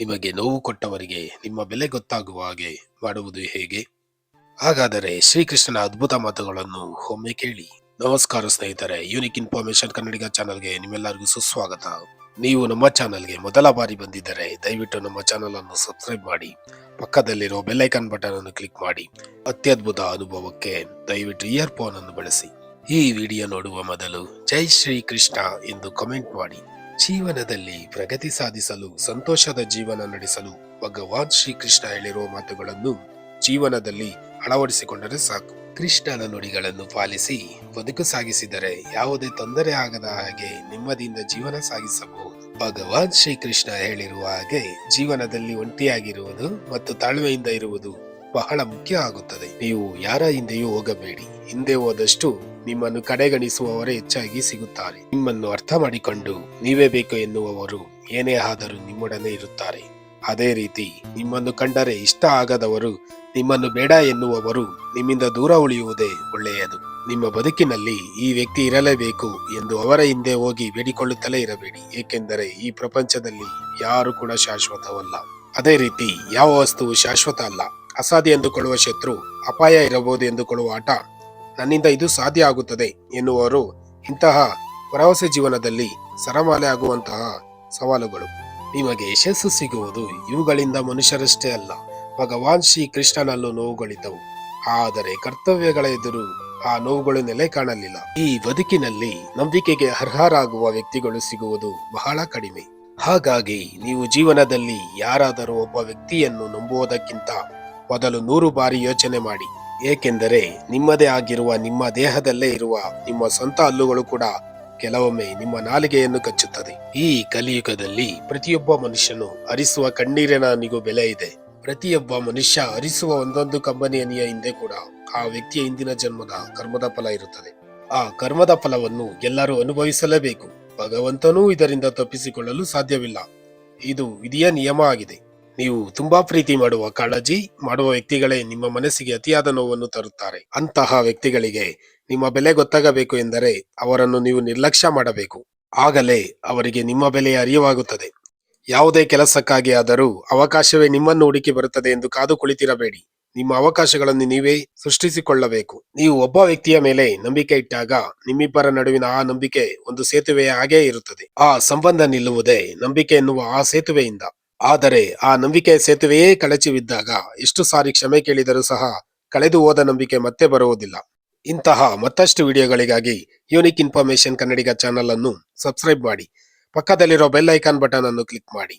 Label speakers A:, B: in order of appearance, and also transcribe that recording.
A: ನಿಮಗೆ ನೋವು ಕೊಟ್ಟವರಿಗೆ, ನಿಮ್ಮ ಬೆಲೆ ಗೊತ್ತಾಗುವ ಹಾಗೆ ಮಾಡುವುದು ಹೇಗೆ? ಹಾಗಾದರೆ ಶ್ರೀಕೃಷ್ಣನ ಅದ್ಭುತ ಮಾತುಗಳನ್ನು ಒಮ್ಮೆ ಕೇಳಿ. ನಮಸ್ಕಾರ ಸ್ನೇಹಿತರೆ ಯೂನಿಕ್ ಇನ್ಫಾರ್ಮೇಶನ್ ಕನ್ನಡಿಗ ಚಾನಲ್ಗೆ ನಿಮ್ಮೆಲ್ಲರಿಗೂ ಸುಸ್ವಾಗತ. ನೀವು ನಮ್ಮ ಚಾನಲ್ಗೆ ಮೊದಲ ಬಾರಿ ಬಂದಿದ್ದರೆ ದಯವಿಟ್ಟು ನಮ್ಮ ಚಾನಲ್ ಅನ್ನು ಸಬ್ಸ್ಕ್ರೈಬ್ ಮಾಡಿ ಪಕ್ಕದಲ್ಲಿರುವ ಬೆಲ್ಲೈಕನ್ ಬಟನ್ ಅನ್ನು ಕ್ಲಿಕ್ ಮಾಡಿ. ಅತ್ಯದ್ಭುತ ಅನುಭವಕ್ಕೆ ದಯವಿಟ್ಟು ಇಯರ್ ಫೋನ್ ಅನ್ನು ಬಳಸಿ. ಈ ವಿಡಿಯೋ ನೋಡುವ ಮೊದಲು ಜೈ ಶ್ರೀ ಕೃಷ್ಣ ಎಂದು ಕಮೆಂಟ್ ಮಾಡಿ. ಜೀವನದಲ್ಲಿ ಪ್ರಗತಿ ಸಾಧಿಸಲು, ಸಂತೋಷದ ಜೀವನ ನಡೆಸಲು ಭಗವಾನ್ ಶ್ರೀಕೃಷ್ಣ ಹೇಳಿರುವ ಮಾತುಗಳನ್ನು ಜೀವನದಲ್ಲಿ ಅಳವಡಿಸಿಕೊಂಡರೆ ಸಾಕು. ಕೃಷ್ಣನ ನುಡಿಗಳನ್ನು ಪಾಲಿಸಿ ಬದುಕು ಸಾಗಿಸಿದರೆ ಯಾವುದೇ ತೊಂದರೆ ಆಗದ ಹಾಗೆ ನೆಮ್ಮದಿಯಿಂದ ಜೀವನ ಸಾಗಿಸಬಹುದು. ಭಗವಾನ್ ಶ್ರೀಕೃಷ್ಣ ಹೇಳಿರುವ ಹಾಗೆ ಜೀವನದಲ್ಲಿ ಒಂಟಿಯಾಗಿರುವುದು ಮತ್ತು ತಾಳ್ಮೆಯಿಂದ ಇರುವುದು ಬಹಳ ಮುಖ್ಯ ಆಗುತ್ತದೆ. ನೀವು ಯಾರ ಹಿಂದೆಯೂ ಹೋಗಬೇಡಿ. ಹಿಂದೆ ಹೋದಷ್ಟು ನಿಮ್ಮನ್ನು ಕಡೆಗಣಿಸುವವರೇ ಹೆಚ್ಚಾಗಿ ಸಿಗುತ್ತಾರೆ. ನಿಮ್ಮನ್ನು ಅರ್ಥ ಮಾಡಿಕೊಂಡು ನೀವೇ ಬೇಕು ಎನ್ನುವವರು ಏನೇ ಆದರೂ ನಿಮ್ಮೊಡನೆ ಇರುತ್ತಾರೆ. ಅದೇ ರೀತಿ ನಿಮ್ಮನ್ನು ಕಂಡರೆ ಇಷ್ಟ ಆಗದವರು ನಿಮ್ಮನ್ನು ಬೇಡ ಎನ್ನುವವರು ನಿಮ್ಮಿಂದ ದೂರ ಉಳಿಯುವುದೇ ಒಳ್ಳೆಯದು. ನಿಮ್ಮ ಬದುಕಿನಲ್ಲಿ ಈ ವ್ಯಕ್ತಿ ಇರಲೇಬೇಕು ಎಂದು ಅವರ ಹಿಂದೆ ಹೋಗಿ ಬೇಡಿಕೊಳ್ಳುತ್ತಲೇ ಇರಬೇಡಿ. ಏಕೆಂದರೆ ಈ ಪ್ರಪಂಚದಲ್ಲಿ ಯಾರು ಕೂಡ ಶಾಶ್ವತವಲ್ಲ. ಅದೇ ರೀತಿ ಯಾವ ವಸ್ತುವು ಶಾಶ್ವತ ಅಲ್ಲ. ಅಸಾಧ್ಯ ಎಂದುಕೊಳ್ಳುವ ಶತ್ರು ಅಪಾಯ ಇರಬಹುದು ಎಂದುಕೊಳ್ಳುವ ಆಟ ನನ್ನಿಂದ ಇದು ಸಾಧ್ಯ ಆಗುತ್ತದೆ ಎನ್ನುವರು ಇಂತಹ ಭರವಸೆ ಜೀವನದಲ್ಲಿ ಸರಮಾಲೆ ಆಗುವಂತಹ ಸವಾಲುಗಳು. ನಿಮಗೆ ಯಶಸ್ಸು ಸಿಗುವುದು ಇವುಗಳಿಂದ ಮನುಷ್ಯರಷ್ಟೇ ಅಲ್ಲ, ಭಗವಾನ್ ಶ್ರೀ ಕೃಷ್ಣನಲ್ಲೂ ನೋವುಗಳಿದ್ದವು. ಆದರೆ ಕರ್ತವ್ಯಗಳ ಎದುರು ಆ ನೋವುಗಳು ನೆಲೆ ಕಾಣಲಿಲ್ಲ. ಈ ಬದುಕಿನಲ್ಲಿ ನಂಬಿಕೆಗೆ ಅರ್ಹರಾಗುವ ವ್ಯಕ್ತಿಗಳು ಸಿಗುವುದು ಬಹಳ ಕಡಿಮೆ. ಹಾಗಾಗಿ ನೀವು ಜೀವನದಲ್ಲಿ ಯಾರಾದರೂ ಒಬ್ಬ ವ್ಯಕ್ತಿಯನ್ನು ನಂಬುವುದಕ್ಕಿಂತ ಮೊದಲು ನೂರು ಬಾರಿ ಯೋಚನೆ ಮಾಡಿ. ಏಕೆಂದರೆ ನಿಮ್ಮದೇ ಆಗಿರುವ ನಿಮ್ಮ ದೇಹದಲ್ಲೇ ಇರುವ ನಿಮ್ಮ ಸ್ವಂತ ಹಲ್ಲುಗಳು ಕೂಡ ಕೆಲವೊಮ್ಮೆ ನಿಮ್ಮ ನಾಲಿಗೆಯನ್ನು ಕಚ್ಚುತ್ತದೆ. ಈ ಕಲಿಯುಗದಲ್ಲಿ ಪ್ರತಿಯೊಬ್ಬ ಮನುಷ್ಯನು ಹರಿಸುವ ಕಣ್ಣೀರಿನ ನಿಗೂ ಬೆಲೆ ಇದೆ. ಪ್ರತಿಯೊಬ್ಬ ಮನುಷ್ಯ ಹರಿಸುವ ಒಂದೊಂದು ಕಂಬನಿಯನಿಯ ಹಿಂದೆ ಕೂಡ ಆ ವ್ಯಕ್ತಿಯ ಹಿಂದಿನ ಜನ್ಮದ ಕರ್ಮದ ಫಲ ಇರುತ್ತದೆ. ಆ ಕರ್ಮದ ಫಲವನ್ನು ಎಲ್ಲರೂ ಅನುಭವಿಸಲೇಬೇಕು. ಭಗವಂತನೂ ಇದರಿಂದ ತಪ್ಪಿಸಿಕೊಳ್ಳಲು ಸಾಧ್ಯವಿಲ್ಲ. ಇದು ವಿಧಿಯ ನಿಯಮ ಆಗಿದೆ. ನೀವು ತುಂಬಾ ಪ್ರೀತಿ ಮಾಡುವ ಕಾಳಜಿ ಮಾಡುವ ವ್ಯಕ್ತಿಗಳೇ ನಿಮ್ಮ ಮನಸ್ಸಿಗೆ ಅತಿಯಾದ ನೋವನ್ನು ತರುತ್ತಾರೆ. ಅಂತಹ ವ್ಯಕ್ತಿಗಳಿಗೆ ನಿಮ್ಮ ಬೆಲೆ ಗೊತ್ತಾಗಬೇಕು ಎಂದರೆ ಅವರನ್ನು ನೀವು ನಿರ್ಲಕ್ಷ್ಯ ಮಾಡಬೇಕು. ಆಗಲೇ ಅವರಿಗೆ ನಿಮ್ಮ ಬೆಲೆ ಅರಿವಾಗುತ್ತದೆ. ಯಾವುದೇ ಕೆಲಸಕ್ಕಾಗಿ ಆದರೂ ಅವಕಾಶವೇ ನಿಮ್ಮನ್ನು ಹುಡುಕಿ ಬರುತ್ತದೆ ಎಂದು ಕಾದು ಕುಳಿತಿರಬೇಡಿ. ನಿಮ್ಮ ಅವಕಾಶಗಳನ್ನು ನೀವೇ ಸೃಷ್ಟಿಸಿಕೊಳ್ಳಬೇಕು. ನೀವು ಒಬ್ಬ ವ್ಯಕ್ತಿಯ ಮೇಲೆ ನಂಬಿಕೆ ಇಟ್ಟಾಗ ನಿಮ್ಮಿಬ್ಬರ ನಡುವಿನ ಆ ನಂಬಿಕೆ ಒಂದು ಸೇತುವೆಯ ಹಾಗೇ ಇರುತ್ತದೆ. ಆ ಸಂಬಂಧ ನಿಲ್ಲುವುದೇ ನಂಬಿಕೆ ಎನ್ನುವ ಆ ಸೇತುವೆಯಿಂದ. ಆದರೆ ಆ ನಂಬಿಕೆಯ ಸೇತುವೆಯೇ ಕಳಚಿ ಬಿದ್ದಾಗ ಎಷ್ಟು ಸಾರಿ ಕ್ಷಮೆ ಕೇಳಿದರೂ ಸಹ ಕಳೆದು ಹೋದ ನಂಬಿಕೆ ಮತ್ತೆ ಬರುವುದಿಲ್ಲ. ಇಂತಹ ಮತ್ತಷ್ಟು ವಿಡಿಯೋಗಳಿಗಾಗಿ ಯೂನಿಕ್ ಇನ್ಫಾರ್ಮೇಶನ್ ಕನ್ನಡಿಗ ಚಾನಲ್ ಅನ್ನು ಸಬ್ಸ್ಕ್ರೈಬ್ ಮಾಡಿ. ಪಕ್ಕದಲ್ಲಿರೋ ಬೆಲ್ ಐಕಾನ್ ಬಟನ್ ಅನ್ನು ಕ್ಲಿಕ್ ಮಾಡಿ.